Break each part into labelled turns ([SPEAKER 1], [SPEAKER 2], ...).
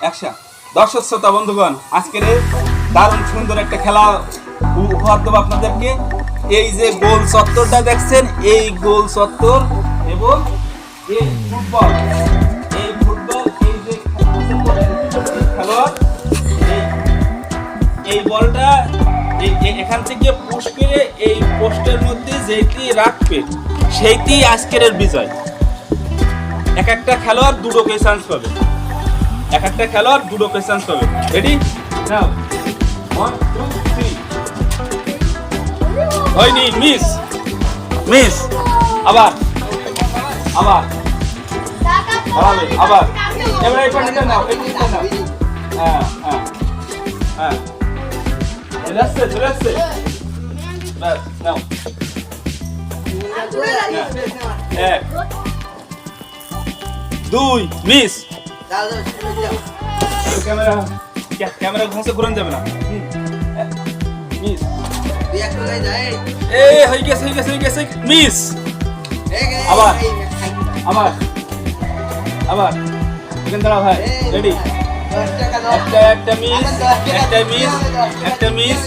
[SPEAKER 1] একশা। দর্শক শ্রোতা, বন্ধুগণ, আজকের দারুণ সুন্দর একটা খেলা উপহার দেবো আপনাদেরকে। এই যে গোল চত্বরটা দেখছেন, এই গোল চত্বর এবং এই ফুটবল। এই ফুটবল, এই যে খেলোয়াড়, এই- বলটা এখান থেকে পুশ করে এই পোস্টের মধ্যে যেটি রাখবে সেইটি আজকের বিজয়। এক একটা খেলোয়াড় দুটো কে চান্স পাবে। এক একটা খেলোয়াড় দুটো কে চান্স রেডি নাও ওয়ান টু থ্রি হয়নি মিস মিস আবার। আবার। আবার আবার। এবার এই পার্টিটা নাও এই পার্টিটা নাও। হ্যাঁ হ্যাঁ হ্যাঁ। চলে আসছে চলে আসছে। ব্যাস নাও। এক দুই মিস ক্যামেরা ক্যা- ক্যামেরা ঘাসে ঘুরান যাবে না মিস এ হয়ে গেছে হয়ে গেছে হয়ে গেছে মিস আবার। আবার আবার এখানে দাঁড়াও ভাই রেডি একটা একটা মিস একটা মিস একটা মিস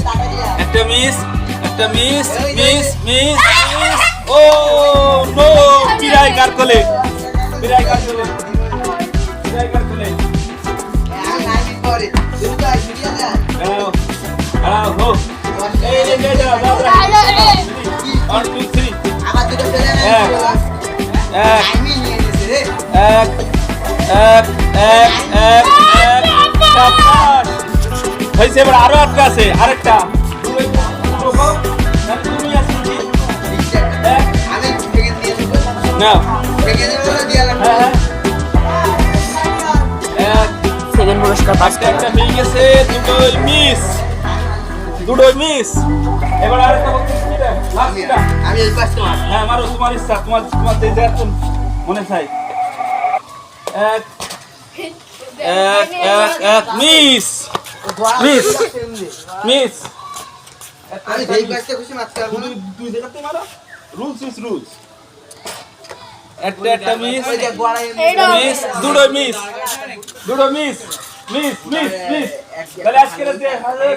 [SPEAKER 1] একটা মিস একটা miss miss miss miss oh no বিরাই কার কোলে দাঁড়াও দাঁড়াও হো এই রে রে দাঁড়াও দাঁড়াও ওয়ান টু থ্রি এক এক এক এক এক সাবাস হয়েছে এবার আরও একটা আছে আরেকটা দুই,
[SPEAKER 2] সেকেন্ড পুরস্কার
[SPEAKER 1] আজকে একটা হয়ে গেছে দুটোই মিস দুটোই মিস এবার আরেকটা বক্তব্য কি? Last
[SPEAKER 3] আমি এই পাঁচটা মাস
[SPEAKER 1] হ্যাঁ আমারও তোমার ইচ্ছা তোমার তোমার যে তুমি মনে চাই। এক এক এক এক মিস মিস মিস
[SPEAKER 3] আমি যেই পাঁচটা খুশি মারতে পারব
[SPEAKER 1] দুই জায়গাতে মারো। রুলস ইজ রুলস একটা একটা মিস মিস দুটো মিস দুটো মিস মিস মিস মিস তাহলে আজকে যে হাজার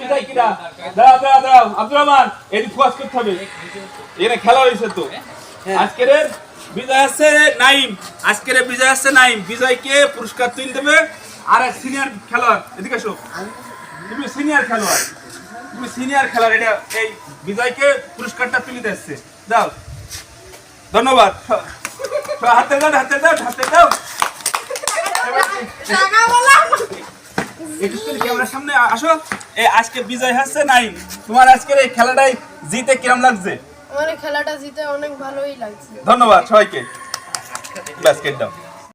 [SPEAKER 1] বিদায় কিরা দাঁড়াও দাঁড়াও দাঁড়াও। আব্দুর রহমান এদিক ফোকাস করতে হবে। এখানে খেলা হয়েছে তো। আজকের বিজয় আছে নাইম। আজকের বিজয় আছে নাইম। বিজয়কে পুরস্কার তুলে দেবে আর এক সিনিয়র খেলোয়াড়। এদিকে এসো তুমি সিনিয়র খেলোয়াড়। তুমি সিনিয়র খেলোয়াড়। এটা এই বিজয়কে পুরস্কারটা তুলে দিচ্ছে। দাও। ধন্যবাদ। হাতে দাও হাতে দাও হাতে দাও। ক্যামেরার সামনে আসো। এই আজকে বিজয় হচ্ছে নাই। তোমার আজকের এই খেলাটাই জিতে কিরম লাগছে?
[SPEAKER 4] আমার খেলাটা জিতে অনেক ভালোই লাগছে।
[SPEAKER 1] ধন্যবাদ সবাইকে। বাস্কেট দাও